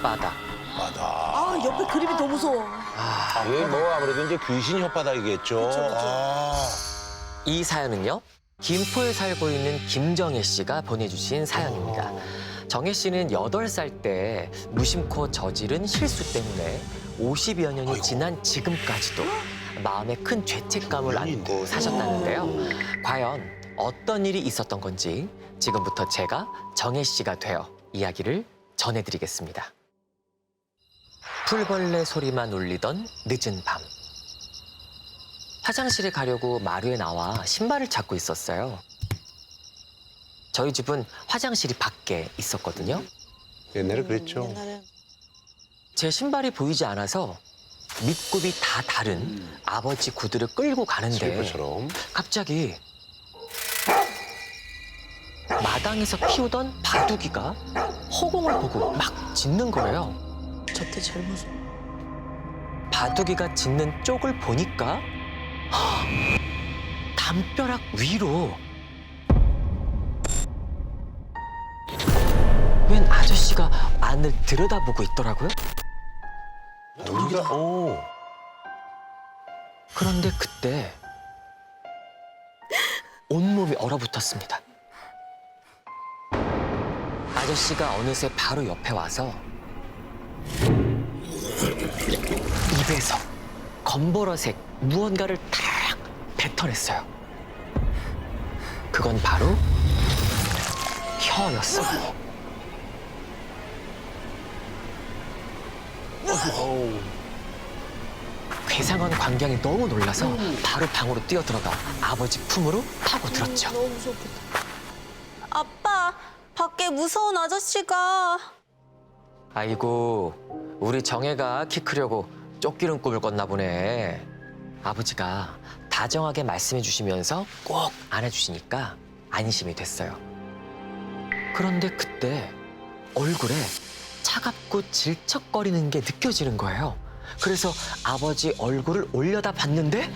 혓바닥. 바다. 아 옆에 그림이 더 무서워. 이게 뭐 아무래도 이제 귀신 혓바닥이겠죠. 아. 이 사연은요. 김포에 살고 있는 김정혜 씨가 보내주신 사연입니다. 정혜 씨는 여덟 살 때 무심코 저지른 실수 때문에 50여 년이 지난 지금까지도 마음에 큰 죄책감을 안고 사셨다는데요. 과연 어떤 일이 있었던 건지 지금부터 제가 정혜 씨가 되어 이야기를 전해드리겠습니다. 풀벌레 소리만 울리던 늦은 밤. 화장실에 가려고 마루에 나와 신발을 찾고 있었어요. 저희 집은 화장실이 밖에 있었거든요. 옛날에 그랬죠. 옛날에 제 신발이 보이지 않아서 밑굽이 다 다른 아버지 구두를 끌고 가는데 슬리퍼처럼. 갑자기 마당에서 키우던 바둑이가 허공을 보고 막 짖는 거예요. 저때 제일 무서워. 바둑이가 짖는 쪽을 보니까 헉, 담벼락 위로 웬 아저씨가 안을 들여다보고 있더라고요. 여기가 어. 그런데 그때 온몸이 얼어붙었습니다. 아저씨가 어느새 바로 옆에 와서 입에서 검버러색 무언가를 탁 뱉어냈어요. 그건 바로 혀였어요. 괴상한 광경이 너무 놀라서 바로 방으로 뛰어들어가 아버지 품으로 파고들었죠. 아빠, 밖에 무서운 아저씨가. 아이고, 우리 정혜가 키 크려고 쫓기는 꿈을 꿨나 보네. 아버지가 다정하게 말씀해 주시면서 꼭 안아주시니까 안심이 됐어요. 그런데 그때 얼굴에 차갑고 질척거리는 게 느껴지는 거예요. 그래서 아버지 얼굴을 올려다 봤는데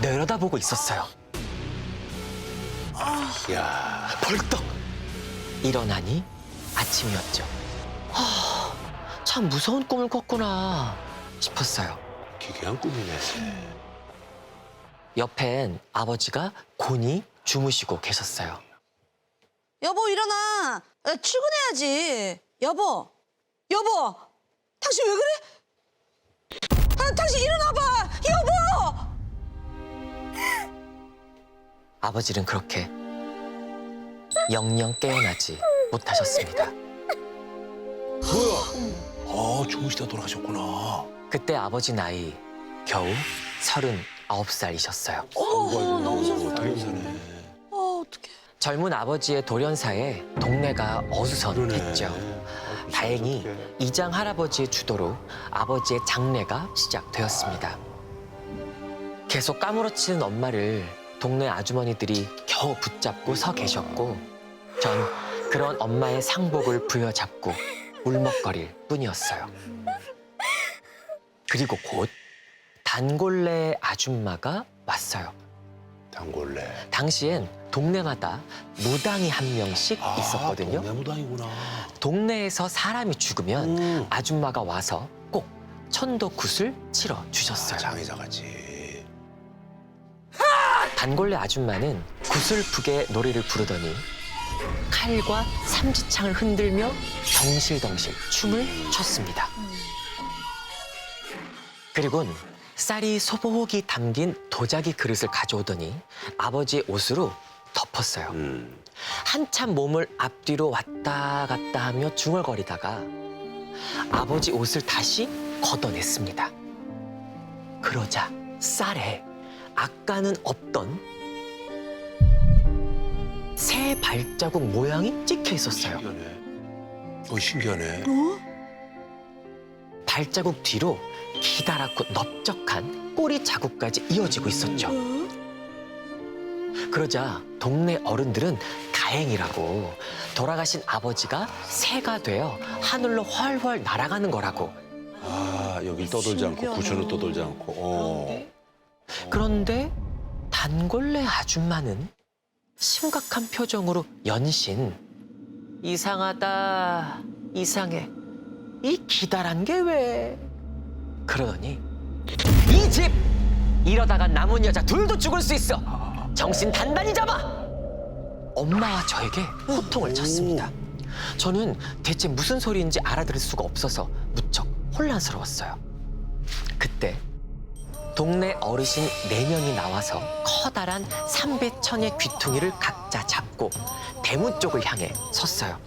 내려다보고 있었어요. 야. 벌떡 일어나니 아침이었죠. 아, 참 무서운 꿈을 꿨구나 싶었어요. 기괴한 꿈이네. 옆엔 아버지가 곤히 주무시고 계셨어요. 여보, 일어나. 나 출근해야지. 여보, 여보, 당신 왜 그래? 아, 당신 일어나 봐. 아버지는 그렇게 영영 깨어나지 못하셨습니다. 뭐야? 아 주무시다 돌아가셨구나. 그때 아버지 나이 겨우 서른아홉 살이셨어요. 아이고 너무 무서워. 사네. 아 어떡해. 젊은 아버지의 돌연사에 동네가 어수선했죠. 다행히 이장 할아버지의 주도로 아버지의 장례가 시작되었습니다. 계속 까무러치는 엄마를 동네 아주머니들이 겨우 붙잡고 서 계셨고 전 그런 엄마의 상복을 부여잡고 울먹거릴 뿐이었어요. 그리고 곧 단골레 아줌마가 왔어요. 단골레. 당시엔 동네마다 무당이 한 명씩 있었거든요. 아, 동네 무당이구나. 동네에서 사람이 죽으면 음. 아줌마가 와서 꼭 천도 굿을 치러 아, 주셨어요. 장의자같이. 단골레 아줌마는 구슬프게 노래를 부르더니 칼과 삼지창을 흔들며 덩실덩실 춤을 췄습니다. 그리곤 쌀이 소복이 담긴 도자기 그릇을 가져오더니 아버지의 옷으로 덮었어요. 음. 한참 몸을 앞뒤로 왔다 갔다 하며 중얼거리다가 아버지 옷을 다시 걷어냈습니다. 그러자 쌀에 아까는 없던 새 발자국 모양이 찍혀 있었어요. 신기하네. 어 신기하네. 발자국 뒤로 기다랗고 넓적한 꼬리 자국까지 이어지고 있었죠. 그러자 동네 어른들은 다행이라고 돌아가신 아버지가 새가 되어 하늘로 훨훨 날아가는 거라고. 아 여기 떠돌지 않고. 구천을 떠돌지 않고. 어. 그런데 단 단골레 아줌마는 심각한 표정으로 연신. 이상하다 이상해. 이 기다란 게 왜? 그러더니 이 집! 이러다가 남은 여자 둘도 죽을 수 있어. 정신 단단히 잡아! 엄마와 저에게 호통을 쳤습니다. 저는 대체 무슨 소리인지 알아들을 수가 없어서 무척 혼란스러웠어요. 그때 동네 어르신 네명이 나와서 커다란 삼배천의 귀퉁이를 각자 잡고 대문 쪽을 향해 섰어요.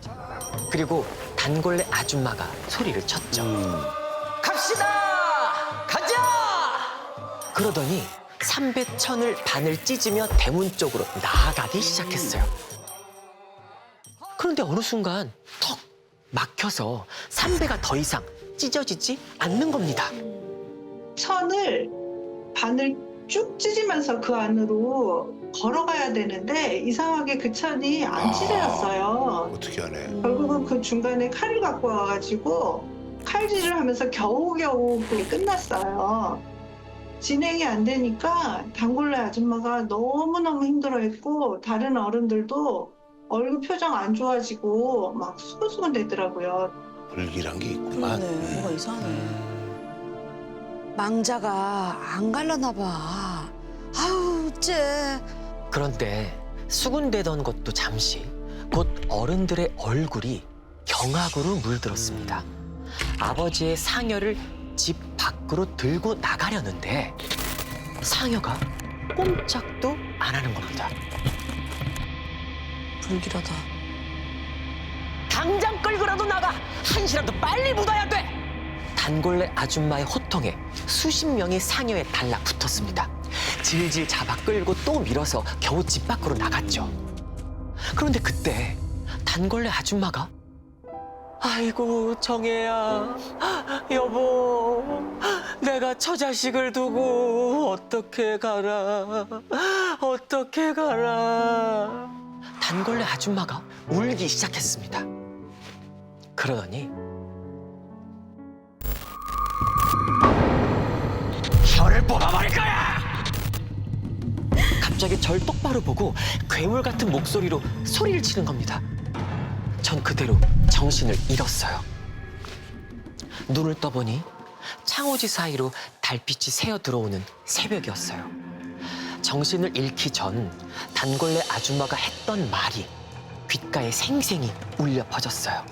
그리고 단골레 아줌마가 소리를 쳤죠. 갑시다! 가자! 그러더니 삼배천을 반을 찢으며 대문 쪽으로 나아가기 시작했어요. 그런데 어느 순간 턱 막혀서 삼배가 더 이상 찢어지지 않는 겁니다. 천을 반을 쭉 찢으면서 그 안으로 걸어가야 되는데 이상하게 그 천이 안 아. 찢어졌어요. 어떻게 하네. 결국은 그 중간에 칼을 갖고 와가지고 칼질을 하면서 겨우겨우 그게 끝났어요. 진행이 안 되니까 단골레 아줌마가 너무너무 힘들어했고 다른 어른들도 얼굴 표정 안 좋아지고 막 수근수근 되더라고요. 불길한 게 있구만. 그러네. 뭐가 이상하네. 망자가 안 갈라나 봐. 아우, 어째. 그런데 수군대던 것도 잠시 곧 어른들의 얼굴이 경악으로 물들었습니다. 아버지의 상여를 집 밖으로 들고 나가려는데 상여가 꼼짝도 안 하는 겁니다. 불길하다. 당장 끌고라도 나가! 한시라도 빨리 묻어야 돼! 단골레 아줌마의 호통에 수십 명이 상여에 달라붙었습니다. 질질 잡아 끌고 또 밀어서 겨우 집 밖으로 나갔죠. 그런데 그때 단골레 아줌마가 아이고 정혜야 여보 내가 처자식을 두고 어떻게 가라 어떻게 가라 단골레 아줌마가 울기 시작했습니다. 그러더니 혀를 뽑아버릴 거야! 갑자기 절 똑바로 보고 괴물 같은 목소리로 소리를 치는 겁니다. 전 그대로 정신을 잃었어요. 눈을 떠보니 창호지 사이로 달빛이 새어 들어오는 새벽이었어요. 정신을 잃기 전 단골레 아줌마가 했던 말이 귓가에 생생히 울려 퍼졌어요.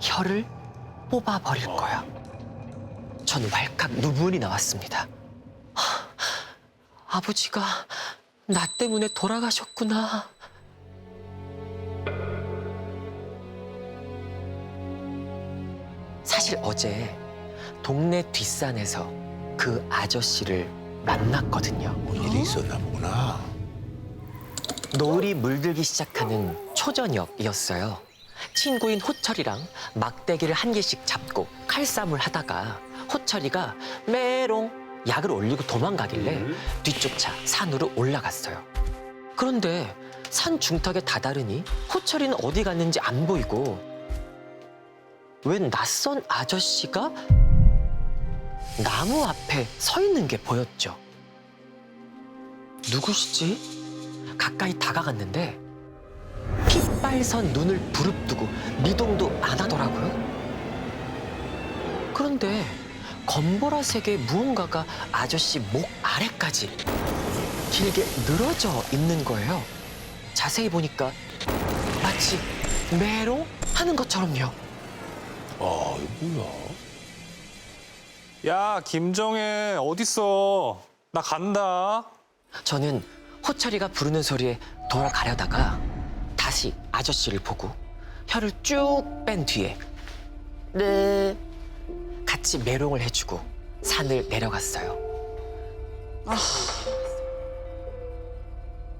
혀를 뽑아버릴 거야. 전 왈칵 눈물이 나왔습니다. 하, 아버지가 나 때문에 돌아가셨구나. 사실 어제 동네 뒷산에서 그 아저씨를 만났거든요. 뭔 일이 있었나 보구나. 노을이 물들기 시작하는 초저녁이었어요. 친구인 호철이랑 막대기를 한 개씩 잡고 칼싸움을 하다가 호철이가 메롱 약을 올리고 도망가길래 뒤쫓아 산으로 올라갔어요. 그런데 산 중턱에 다다르니 호철이는 어디 갔는지 안 보이고 웬 낯선 아저씨가 나무 앞에 서 있는 게 보였죠. 누구시지? 가까이 다가갔는데 핏발선 눈을 부릅뜨고 미동도 안 하더라고요. 그런데 검보라색의 무언가가 아저씨 목 아래까지 길게 늘어져 있는 거예요. 자세히 보니까 마치 메롱 하는 것처럼요. 아, 이거 뭐야? 야, 김정혜 어딨어? 나 간다. 저는 호철이가 부르는 소리에 돌아가려다가 다시 아저씨를 보고 혀를 쭉 뺀 뒤에 네 같이 메롱을 해주고 산을 내려갔어요.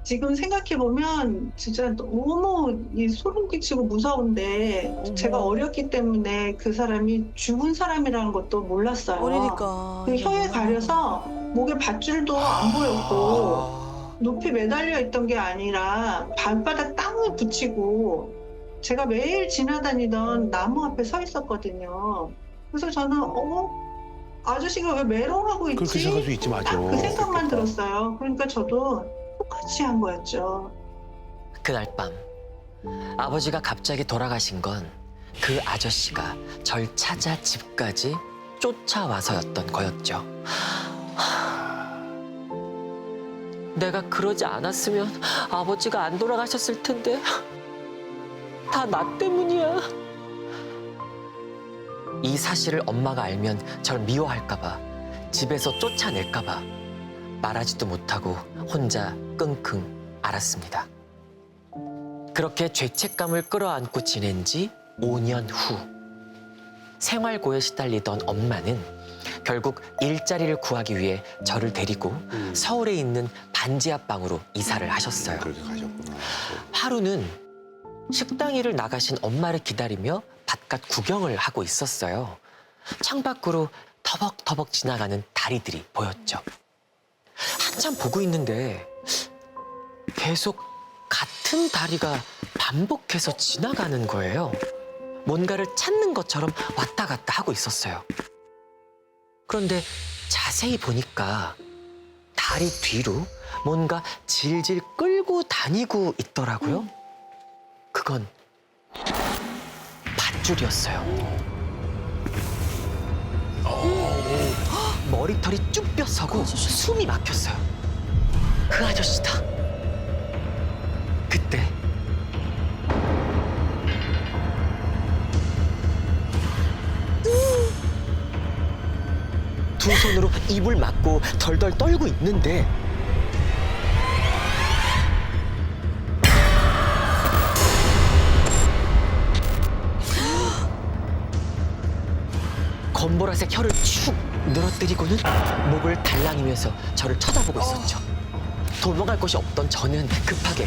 지금 생각해 보면 진짜 너무 이 소름 끼치고 무서운데 제가 어렸기 때문에 그 사람이 죽은 사람이라는 것도 몰랐어요. 어리니까. 그 혀에 가려서 목에 밧줄도 안 보였고 높이 매달려 있던 게 아니라 발바닥 땅을 붙이고 제가 매일 지나다니던 나무 앞에 서 있었거든요. 그래서 저는 어머 아저씨가 왜 메롱하고 있지? 그렇게 생각할 수 있지, 맞아. 딱 그 생각만 들었어요. 그러니까 저도 똑같이 한 거였죠. 그날 밤 아버지가 갑자기 돌아가신 건 그 아저씨가 절 찾아 집까지 쫓아와서였던 거였죠. 내가 그러지 않았으면 아버지가 안 돌아가셨을 텐데 다 나 때문이야. 이 사실을 엄마가 알면 절 미워할까봐 집에서 쫓아낼까봐 말하지도 못하고 혼자 끙끙 앓았습니다. 그렇게 죄책감을 끌어안고 지낸 지 5년 후 생활고에 시달리던 엄마는 결국 일자리를 구하기 위해 저를 데리고 서울에 있는 반지 앞방으로 이사를 하셨어요. 그렇게 가셨구나. 하루는 식당 일을 나가신 엄마를 기다리며 바깥 구경을 하고 있었어요. 창밖으로 터벅터벅 지나가는 다리들이 보였죠. 한참 보고 있는데 계속 같은 다리가 반복해서 지나가는 거예요. 뭔가를 찾는 것처럼 왔다 갔다 하고 있었어요. 그런데 자세히 보니까 다리 뒤로 뭔가 질질 끌고 다니고 있더라고요. 그건 밧줄이었어요. 머리털이 쭉 뼈서고 숨이 막혔어요. 그 아저씨다. 그때 두 손으로 입을 막고 덜덜 떨고 있는데 검보라색 혀를 축 늘어뜨리고는 목을 달랑이면서 저를 쳐다보고 있었죠. 도망갈 곳이 없던 저는 급하게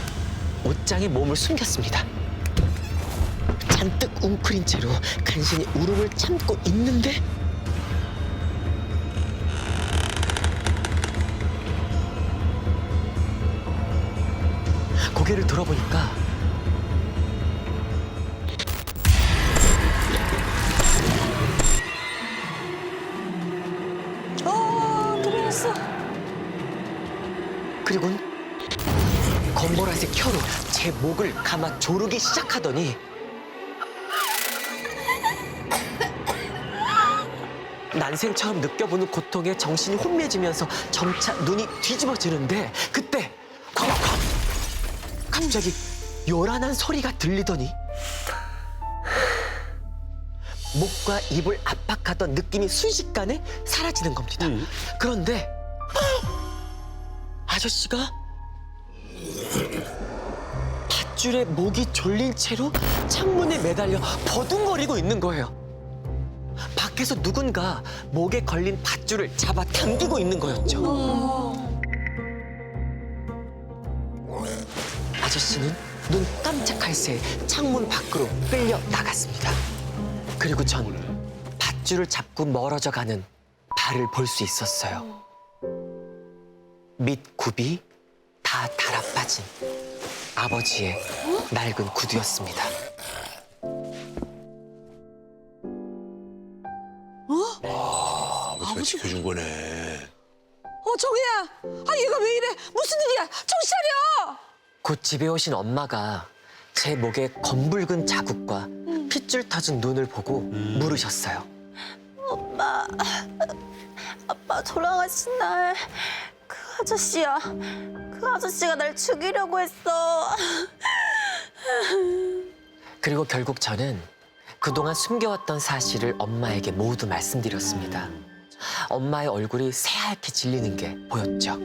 옷장에 몸을 숨겼습니다. 잔뜩 웅크린 채로 간신히 울음을 참고 있는데 고개를 들어보니까 혀로 제 목을 감아 조르기 시작하더니 난생처럼 느껴보는 고통에 정신이 혼미해지면서 점차 눈이 뒤집어지는데 그때 쾅쾅 갑자기 요란한 소리가 들리더니 목과 입을 압박하던 느낌이 순식간에 사라지는 겁니다. 그런데 아저씨가 밧줄에 목이 졸린 채로 창문에 매달려 버둥거리고 있는 거예요. 밖에서 누군가 목에 걸린 밧줄을 잡아 당기고 있는 거였죠. 아저씨는 눈 깜짝할 새 창문 밖으로 끌려 나갔습니다. 그리고 전 밧줄을 잡고 멀어져 가는 발을 볼 수 있었어요. 밑 굽이 다 달아빠진 아버지의 낡은 구두였습니다. 아버지가 지켜준 거네. 어, 정희야. 아, 얘가 왜 이래? 무슨 일이야? 정신 차려! 곧 집에 오신 엄마가 제 목에 검붉은 자국과 핏줄 터진 눈을 보고 물으셨어요. 엄마, 아빠 돌아가신 날 그 아저씨야. 그 아저씨가 날 죽이려고 했어. 그리고 결국 저는 그동안 숨겨왔던 사실을 엄마에게 모두 말씀드렸습니다. 엄마의 얼굴이 새하얗게 질리는 게 보였죠.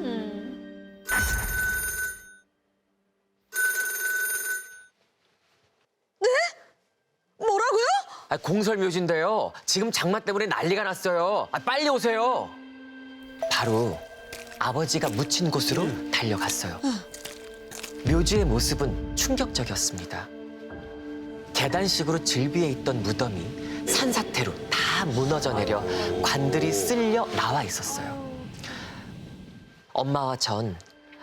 뭐라고요? 아, 공설묘지인데요. 지금 장마 때문에 난리가 났어요. 아, 빨리 오세요. 바로 아버지가 묻힌 곳으로 달려갔어요. 묘지의 모습은 충격적이었습니다. 계단식으로 질비해 있던 무덤이 산사태로 다 무너져 내려 관들이 쓸려 나와 있었어요. 엄마와 전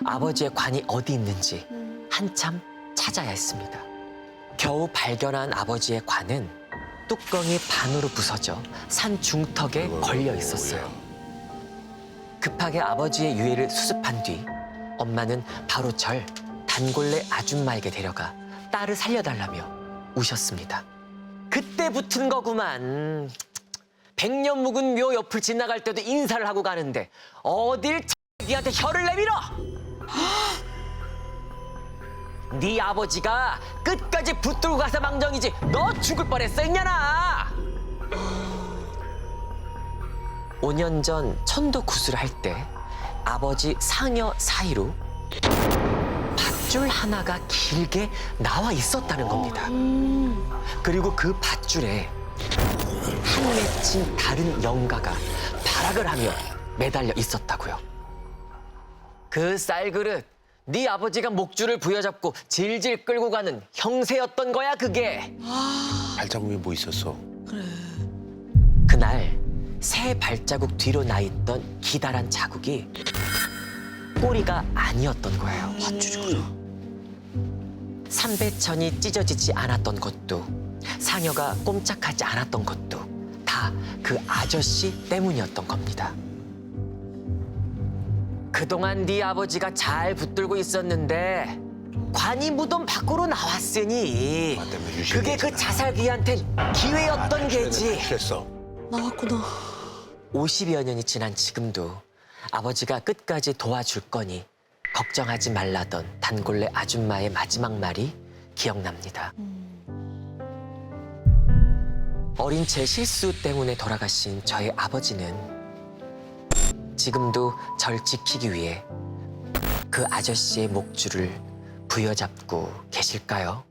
아버지의 관이 어디 있는지 한참 찾아야 했습니다. 겨우 발견한 아버지의 관은 뚜껑이 반으로 부서져 산 중턱에 걸려 있었어요. 급하게 아버지의 유해를 수습한 뒤 엄마는 바로 절 단골레 아줌마에게 데려가 딸을 살려달라며 우셨습니다. 그때 붙은 거구만. 백년 묵은 묘 옆을 지나갈 때도 인사를 하고 가는데 어딜 니한테 혀를 내밀어? 네 아버지가 끝까지 붙들고 가서 망정이지 너 죽을 뻔했어 있냐나 5년 전 천도 구슬을 할때 아버지 상여 사이로 밧줄 하나가 길게 나와 있었다는 겁니다. 그리고 그 밧줄에 한 맺힌 다른 영가가 발악을 하며 매달려 있었다고요. 그 쌀그릇 네 아버지가 목줄을 부여잡고 질질 끌고 가는 형세였던 거야 그게. 발자국에 뭐 있었어? 그날 새 발자국 뒤로 나 있던 기다란 자국이 꼬리가 아니었던 거예요. 삼배천이 찢어지지 않았던 것도 상여가 꼼짝하지 않았던 것도 다 그 아저씨 때문이었던 겁니다. 그동안 네 아버지가 잘 붙들고 있었는데 관이 무덤 밖으로 나왔으니 때문에 유실이 그게 그 됐잖아. 자살귀한텐 기회였던 게지. 그랬어. 나왔구나. 50여 년이 지난 지금도 아버지가 끝까지 도와줄 거니 걱정하지 말라던 단골레 아줌마의 마지막 말이 기억납니다. 어린 제 실수 때문에 돌아가신 저의 아버지는 지금도 절 지키기 위해 그 아저씨의 목줄을 부여잡고 계실까요?